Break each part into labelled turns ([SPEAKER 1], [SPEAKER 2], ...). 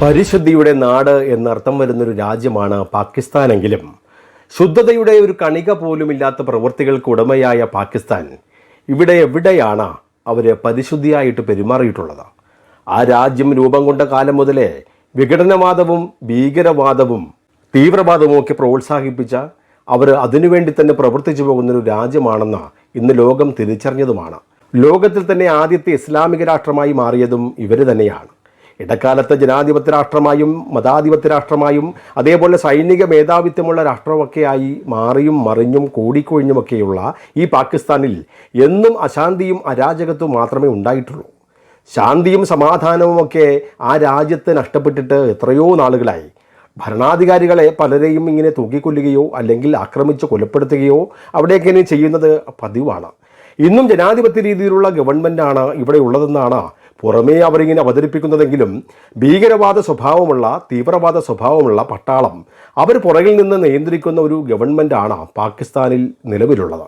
[SPEAKER 1] പരിശുദ്ധിയുടെ നാട് എന്നർത്ഥം വരുന്നൊരു രാജ്യമാണ് പാകിസ്ഥാനെങ്കിലും. ശുദ്ധതയുടെ ഒരു കണിക പോലുമില്ലാത്ത പ്രവൃത്തികൾക്ക് ഉടമയായ പാകിസ്ഥാൻ ഇവിടെ എവിടെയാണ് അവർ പരിശുദ്ധിയായിട്ട് പെരുമാറിയിട്ടുള്ളത്? ആ രാജ്യം രൂപം കൊണ്ട കാലം മുതലേ വിഘടനവാദവും ഭീകരവാദവും തീവ്രവാദവും ഒക്കെ പ്രോത്സാഹിപ്പിച്ച അവർ അതിനുവേണ്ടി തന്നെ പ്രവർത്തിച്ചു പോകുന്നൊരു രാജ്യമാണെന്ന് ഇന്ന് ലോകം തിരിച്ചറിഞ്ഞതുമാണ്. ലോകത്തിൽ തന്നെ ആദ്യത്തെ ഇസ്ലാമിക രാഷ്ട്രമായി മാറിയതും ഇവർ തന്നെയാണ്. ഇടക്കാലത്ത് ജനാധിപത്യ രാഷ്ട്രമായും മതാധിപത്യ രാഷ്ട്രമായും അതേപോലെ സൈനിക മേധാവിത്വമുള്ള രാഷ്ട്രമൊക്കെയായി മാറിയും മറിഞ്ഞും കൂടിക്കൊഴിഞ്ഞുമൊക്കെയുള്ള ഈ പാകിസ്ഥാനിൽ എന്നും അശാന്തിയും അരാജകത്വവും മാത്രമേ ഉണ്ടായിട്ടുള്ളൂ. ശാന്തിയും സമാധാനവുമൊക്കെ ആ രാജ്യത്ത് നഷ്ടപ്പെട്ടിട്ട് എത്രയോ നാളുകളായി. ഭരണാധികാരികളെ പലരെയും ഇങ്ങനെ തൂക്കിക്കൊല്ലുകയോ അല്ലെങ്കിൽ ആക്രമിച്ച് കൊലപ്പെടുത്തുകയോ അവിടെയൊക്കെ ചെയ്യുന്നത് പതിവാണ്. ഇന്നും ജനാധിപത്യ രീതിയിലുള്ള ഗവൺമെന്റാണ് ഇവിടെ ഉള്ളതെന്നാണ് പുറമേ അവരിങ്ങനെ അവതരിപ്പിക്കുന്നതെങ്കിലും ഭീകരവാദ സ്വഭാവമുള്ള തീവ്രവാദ സ്വഭാവമുള്ള പട്ടാളം അവർ പുറകിൽ നിന്ന് നിയന്ത്രിക്കുന്ന ഒരു ഗവൺമെന്റാണ് പാകിസ്ഥാനിൽ നിലവിലുള്ളത്.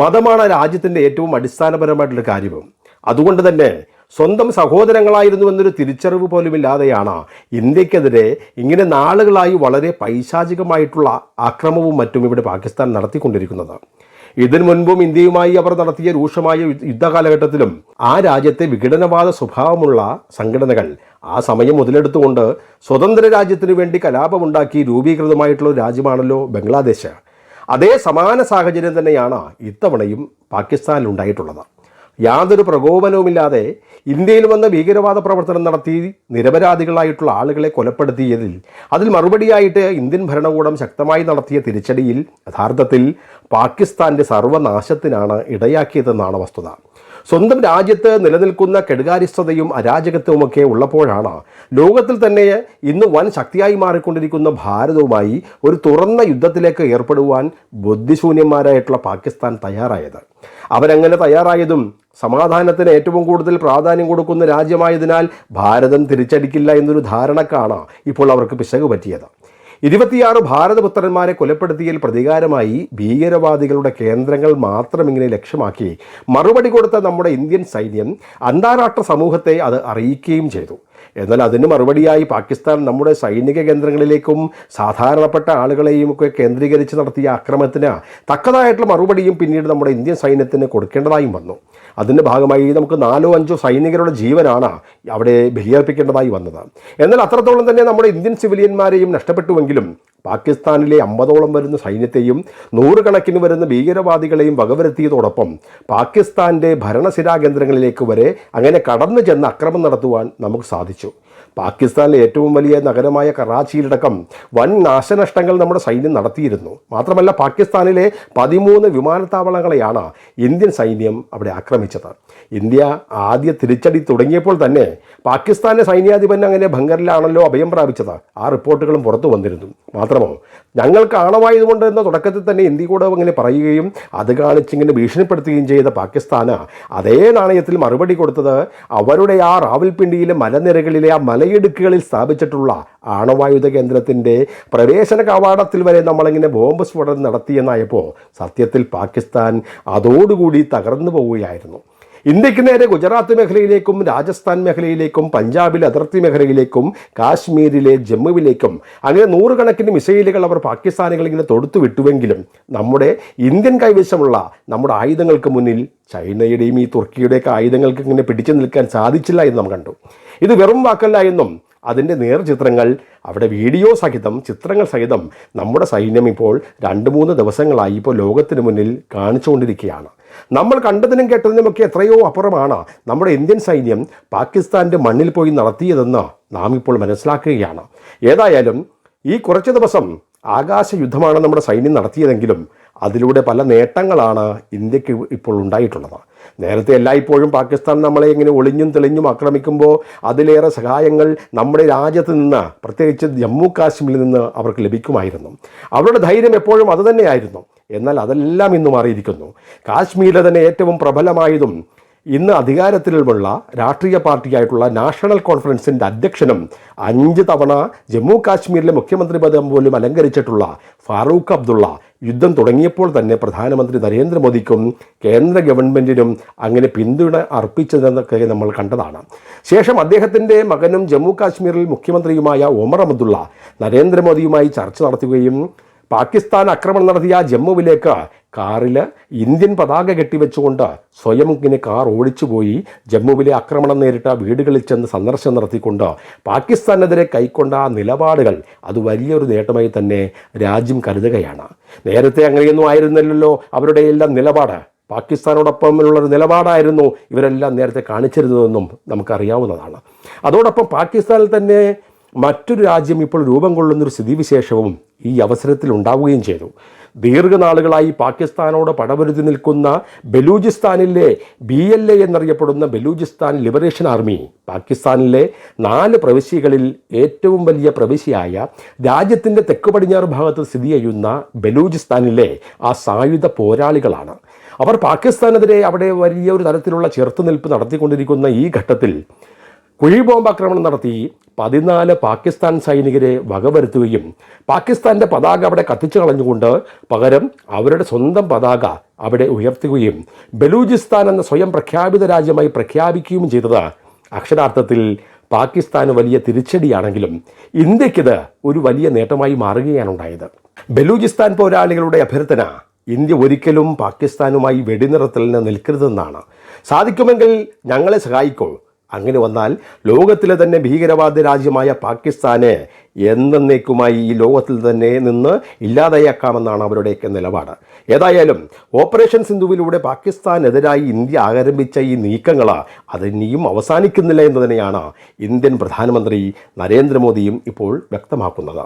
[SPEAKER 1] മതമാണ് രാജ്യത്തിന്റെ ഏറ്റവും അടിസ്ഥാനപരമായിട്ടുള്ള കാര്യം അതുകൊണ്ട് തന്നെ സ്വന്തം സഹോദരങ്ങളായിരുന്നു എന്നൊരു തിരിച്ചറിവ് പോലുമില്ലാതെയാണ് ഇന്ത്യക്കെതിരെ ഇങ്ങനെ നാളുകളായി വളരെ പൈശാചികമായിട്ടുള്ള ആക്രമവും മറ്റും ഇവിടെ പാകിസ്ഥാൻ നടത്തിക്കൊണ്ടിരിക്കുന്നത്. ഇതിനു മുൻപും ഇന്ത്യയുമായി അവർ നടത്തിയ രൂക്ഷമായ യുദ്ധ- യുദ്ധകാലഘട്ടത്തിലും ആ രാജ്യത്തെ വിഘടനവാദ സ്വഭാവമുള്ള സംഘടനകൾ ആ സമയം മുതലെടുത്തുകൊണ്ട് സ്വതന്ത്ര രാജ്യത്തിനു വേണ്ടി കലാപമുണ്ടാക്കി രൂപീകൃതമായിട്ടുള്ള രാജ്യമാണല്ലോ ബംഗ്ലാദേശ്. അതേ സമാന സാഹചര്യം തന്നെയാണ് ഇത്തവണയും പാകിസ്ഥാനിൽ ഉണ്ടായിട്ടുള്ളത് യാതൊരു പ്രകോപനവുമില്ലാതെ ഇന്ത്യയിൽ വന്ന ഭീകരവാദ പ്രവർത്തനം നടത്തി നിരപരാധികളായിട്ടുള്ള ആളുകളെ കൊലപ്പെടുത്തിയതിൽ അതിൽ മറുപടിയായിട്ട് ഇന്ത്യൻ ഭരണകൂടം ശക്തമായി നടത്തിയ തിരിച്ചടിയിൽ യഥാർത്ഥത്തിൽ പാകിസ്ഥാന്റെ സർവനാശത്തിനാണ് ഇടയാക്കിയതെന്നാണ് വസ്തുത. സ്വന്തം രാജ്യത്ത് നിലനിൽക്കുന്ന കെടുകാര്യസ്ഥതയും അരാജകത്വവുമൊക്കെ ഉള്ളപ്പോഴാണ് ലോകത്തിൽ തന്നെ ഇന്ന് വൻ ശക്തിയായി മാറിക്കൊണ്ടിരിക്കുന്ന ഭാരതവുമായി ഒരു തുറന്ന യുദ്ധത്തിലേക്ക് ഏർപ്പെടുവാൻ ബുദ്ധിശൂന്യന്മാരായിട്ടുള്ള പാകിസ്ഥാൻ തയ്യാറായത്. അവരങ്ങനെ തയ്യാറായതും സമാധാനത്തിന് ഏറ്റവും കൂടുതൽ പ്രാധാന്യം കൊടുക്കുന്ന രാജ്യമായതിനാൽ ഭാരതം തിരിച്ചടിക്കില്ല എന്നൊരു ധാരണക്കാണ് ഇപ്പോൾ അവർക്ക് പിശക് പറ്റിയത്. ഇരുപത്തിയാറ് ഭാരതപുത്രന്മാരെ കൊലപ്പെടുത്തിയതിൽ പ്രതികാരമായി ഭീകരവാദികളുടെ കേന്ദ്രങ്ങൾ മാത്രം ഇങ്ങനെ ലക്ഷ്യമാക്കി മറുപടി കൊടുത്ത നമ്മുടെ ഇന്ത്യൻ സൈന്യം അന്താരാഷ്ട്ര സമൂഹത്തെ അത് അറിയിക്കുകയും ചെയ്തു. എന്നാൽ അതിന് മറുപടിയായി പാകിസ്ഥാൻ നമ്മുടെ സൈനിക കേന്ദ്രങ്ങളിലേക്കും സാധാരണപ്പെട്ട ആളുകളെയും ഒക്കെ കേന്ദ്രീകരിച്ച് നടത്തിയ ആക്രമണത്തിന് തക്കതായിട്ടുള്ള മറുപടിയും പിന്നീട് നമ്മുടെ ഇന്ത്യൻ സൈന്യത്തിന് കൊടുക്കേണ്ടതായും വന്നു. അതിന്റെ ഭാഗമായി നമുക്ക് നാലോ അഞ്ചോ സൈനികരുടെ ജീവനാണ് അവിടെ ബലിയർപ്പിക്കേണ്ടതായി വന്നത്. എന്നാൽ അത്രത്തോളം തന്നെ നമ്മുടെ ഇന്ത്യൻ സിവിലിയന്മാരെയും നഷ്ടപ്പെട്ടുവെങ്കിലും പാകിസ്ഥാനിലെ അമ്പതോളം വരുന്ന സൈന്യത്തെയും നൂറുകണക്കിന് വരുന്ന ഭീകരവാദികളെയും വകവരുത്തിയതോടൊപ്പം പാകിസ്ഥാന്റെ ഭരണസിരാ കേന്ദ്രങ്ങളിലേക്ക് വരെ അങ്ങനെ കടന്നു ചെന്ന് അക്രമം നടത്തുവാൻ നമുക്ക് സാധിച്ചു. പാകിസ്ഥാനിലെ ഏറ്റവും വലിയ നഗരമായ കറാച്ചിയിലടക്കം വൻ നാശനഷ്ടങ്ങൾ നമ്മുടെ സൈന്യം നടത്തിയിരുന്നു. മാത്രമല്ല പാകിസ്ഥാനിലെ പതിമൂന്ന് വിമാനത്താവളങ്ങളെയാണ് ഇന്ത്യൻ സൈന്യം അവിടെ ആക്രമിച്ചത്. ഇന്ത്യ ആദ്യ തിരിച്ചടി തുടങ്ങിയപ്പോൾ തന്നെ പാകിസ്ഥാനിലെ സൈന്യാധിപൻ അങ്ങനെ ഭംഗറിലാണല്ലോ അഭയം പ്രാപിച്ചത്. ആ റിപ്പോർട്ടുകളും പുറത്തു വന്നിരുന്നു. മാത്രമോ ഞങ്ങൾക്ക് ആണവായതുകൊണ്ട് എന്ന തുടക്കത്തിൽ തന്നെ ഇന്ത്യ കൂടെ അങ്ങനെ പറയുകയും അത് കാണിച്ചിങ്ങനെ ഭീഷണിപ്പെടുത്തുകയും ചെയ്ത പാകിസ്ഥാന് അതേ നാണയത്തിൽ മറുപടി കൊടുത്തത് അവരുടെ ആ റാവൽപിണ്ടിയിലെ മലനിരകളിലെ ആ മലയിടുക്കുകളിൽ സ്ഥാപിച്ചിട്ടുള്ള ആണവായുധ കേന്ദ്രത്തിന്റെ പ്രവേശന കവാടത്തിൽ വരെ നമ്മളിങ്ങനെ ബോംബ് സ്ഫോടനം നടത്തിയെന്നായപ്പോൾ സത്യത്തിൽ പാകിസ്ഥാൻ അതോടുകൂടി തകർന്നു പോവുകയായിരുന്നു. ഇന്ത്യയ്ക്ക് നേരെ ഗുജറാത്ത് മേഖലയിലേക്കും രാജസ്ഥാൻ മേഖലയിലേക്കും പഞ്ചാബിലെ അതിർത്തി മേഖലയിലേക്കും കാശ്മീരിലെ ജമ്മുവിലേക്കും. അങ്ങനെ നൂറുകണക്കിന് മിസൈലുകൾ അവർ പാകിസ്ഥാനികൾ ഇങ്ങനെ തൊടുത്തു വിട്ടുവെങ്കിലും നമ്മുടെ ഇന്ത്യൻ കൈവശമുള്ള നമ്മുടെ ആയുധങ്ങൾക്ക് മുന്നിൽ ചൈനയുടെയും ഈ തുർക്കിയുടെയൊക്കെ ആയുധങ്ങൾക്ക് ഇങ്ങനെ പിടിച്ചു നിൽക്കാൻ സാധിച്ചില്ല എന്ന് നാം കണ്ടു. ഇത് വെറും വാക്കല്ല എന്നും അതിന്റെ നേർചിത്രങ്ങൾ അവിടെ വീഡിയോ സഹിതം ചിത്രങ്ങൾ സഹിതം നമ്മുടെ സൈന്യം ഇപ്പോൾ രണ്ട് മൂന്ന് ദിവസങ്ങളായി ഇപ്പോൾ ലോകത്തിന് മുന്നിൽ കാണിച്ചുകൊണ്ടിരിക്കുകയാണ്. നമ്മൾ കണ്ടതിനും കേട്ടതിനുമൊക്കെ എത്രയോ അപ്പുറമാണ് നമ്മുടെ ഇന്ത്യൻ സൈന്യം പാകിസ്ഥാന്റെ മണ്ണിൽ പോയി നടത്തിയതെന്ന് നാം ഇപ്പോൾ മനസ്സിലാക്കുകയാണ്. ഏതായാലും ഈ കുറച്ച് ദിവസം ആകാശ യുദ്ധമാണ് നമ്മുടെ സൈന്യം നടത്തിയതെങ്കിലും അതിലൂടെ പല നേട്ടങ്ങളാണ് ഇന്ത്യയ്ക്ക് ഇപ്പോൾ ഉണ്ടായിട്ടുള്ളത്. നേരത്തെ എല്ലായ്പ്പോഴും പാകിസ്ഥാൻ നമ്മളെ ഇങ്ങനെ ഒളിഞ്ഞും തെളിഞ്ഞും ആക്രമിക്കുമ്പോൾ അതിലേറെ സഹായങ്ങൾ നമ്മുടെ രാജ്യത്ത് നിന്ന് പ്രത്യേകിച്ച് ജമ്മു കാശ്മീരിൽ നിന്ന് അവർക്ക് ലഭിക്കുമായിരുന്നു. അവരുടെ ധൈര്യം എപ്പോഴും അതുതന്നെയായിരുന്നു എന്നാൽ അതെല്ലാം ഇന്ന് മാറിയിരിക്കുന്നു. കാശ്മീരിലെ തന്നെ ഏറ്റവും പ്രബലമായതും ഇന്ന് അധികാരത്തിലുമുള്ള രാഷ്ട്രീയ പാർട്ടിയായിട്ടുള്ള നാഷണൽ കോൺഫറൻസിന്റെ അധ്യക്ഷനും അഞ്ച് തവണ ജമ്മു കാശ്മീരിലെ മുഖ്യമന്ത്രി പദം പോലും അലങ്കരിച്ചിട്ടുള്ള ഫാറൂഖ് അബ്ദുള്ള യുദ്ധം തുടങ്ങിയപ്പോൾ തന്നെ പ്രധാനമന്ത്രി നരേന്ദ്രമോദിക്കും കേന്ദ്ര ഗവൺമെന്റിനും അങ്ങനെ പിന്തുണ അർപ്പിച്ചതെന്നൊക്കെ നമ്മൾ കണ്ടതാണ്. ശേഷം അദ്ദേഹത്തിന്റെ മകനും ജമ്മു കാശ്മീരിൽ മുഖ്യമന്ത്രിയുമായ ഒമർ അബ്ദുള്ള നരേന്ദ്രമോദിയുമായി ചർച്ച നടത്തുകയും പാകിസ്ഥാൻ ആക്രമണം നടത്തിയ ജമ്മുവിലേക്ക് കാറിൽ ഇന്ത്യൻ പതാക കെട്ടിവെച്ചുകൊണ്ട് സ്വയം ഇങ്ങനെ കാർ ഓടിച്ചുപോയി ജമ്മുവിലെ ആക്രമണം നേരിട്ട വീടുകളിൽ ചെന്ന് സന്ദർശനം നടത്തിക്കൊണ്ട് പാകിസ്ഥാനെതിരെ കൈക്കൊണ്ട ആ നിലപാടുകൾ അത് വലിയൊരു നേട്ടമായി തന്നെ രാജ്യം കരുതുകയാണ്. നേരത്തെ അങ്ങനെയൊന്നും ആയിരുന്നില്ലല്ലോ അവരുടെ എല്ലാം നിലപാട്. പാകിസ്ഥാനോടൊപ്പമുള്ള ഒരു നിലപാടായിരുന്നു ഇവരെല്ലാം നേരത്തെ കാണിച്ചിരുന്നതെന്നും നമുക്കറിയാവുന്നതാണ്. അതോടൊപ്പം പാകിസ്ഥാനിൽ തന്നെ മറ്റൊരു രാജ്യം ഇപ്പോൾ രൂപം കൊള്ളുന്നൊരു സ്ഥിതിവിശേഷവും ഈ അവസരത്തിൽ ഉണ്ടാവുകയും ചെയ്തു. ദീർഘനാളുകളായി പാകിസ്ഥാനോട് പടപൊരുതി നിൽക്കുന്ന ബലൂചിസ്ഥാനിലെ ബി എൽ എ എന്നറിയപ്പെടുന്ന ബലൂചിസ്ഥാൻ ലിബറേഷൻ ആർമി പാകിസ്ഥാനിലെ നാല് പ്രവിശ്യകളിൽ ഏറ്റവും വലിയ പ്രവിശ്യയായ രാജ്യത്തിന്റെ തെക്ക് പടിഞ്ഞാറ് ഭാഗത്ത് സ്ഥിതി ചെയ്യുന്ന ബലൂചിസ്ഥാനിലെ ആ സായുധ പോരാളികളാണ്. അവർ പാകിസ്ഥാനെതിരെ അവിടെ വലിയൊരു തരത്തിലുള്ള ചെറുത്തുനിൽപ്പ് നടത്തിക്കൊണ്ടിരിക്കുന്ന ഈ ഘട്ടത്തിൽ കുഴി ബോംബാക്രമണം നടത്തി പതിനാല് പാകിസ്ഥാൻ സൈനികരെ വകവരുത്തുകയും പാകിസ്ഥാന്റെ പതാക അവിടെ കത്തിച്ചു കളഞ്ഞുകൊണ്ട് പകരം അവരുടെ സ്വന്തം പതാക അവിടെ ഉയർത്തുകയും ബലൂചിസ്ഥാൻ എന്ന സ്വയം പ്രഖ്യാപിത രാജ്യമായി പ്രഖ്യാപിക്കുകയും ചെയ്തത്. അക്ഷരാർത്ഥത്തിൽ പാകിസ്ഥാന് വലിയ തിരിച്ചടിയാണെങ്കിലും ഇന്ത്യക്കിത് ഒരു വലിയ നേട്ടമായി മാറുകയാണ് ഉണ്ടായത്. ബലൂചിസ്ഥാൻ പോരാളികളുടെ അഭ്യർത്ഥന ഇന്ത്യ ഒരിക്കലും പാകിസ്ഥാനുമായി വെടിനിറത്തലിന് നിൽക്കരുതെന്നാണ്. സാധിക്കുമെങ്കിൽ ഞങ്ങളെ സഹായിക്കൂ. അങ്ങനെ വന്നാൽ ലോകത്തിലെ തന്നെ ഭീകരവാദ രാജ്യമായ പാകിസ്ഥാനെ എന്നേക്കുമായി ഈ ലോകത്തിൽ തന്നെ നിന്ന് ഇല്ലാതെയാക്കാമെന്നാണ് അവരുടെയൊക്കെ നിലപാട്. ഏതായാലും ഓപ്പറേഷൻ സിന്ധുവിലൂടെ പാകിസ്ഥാനെതിരായി ഇന്ത്യ ആരംഭിച്ച ഈ നീക്കങ്ങൾ അതിനിയും അവസാനിക്കുന്നില്ല എന്ന് തന്നെയാണ് ഇന്ത്യൻ പ്രധാനമന്ത്രി നരേന്ദ്രമോദിയും ഇപ്പോൾ വ്യക്തമാക്കുന്നത്.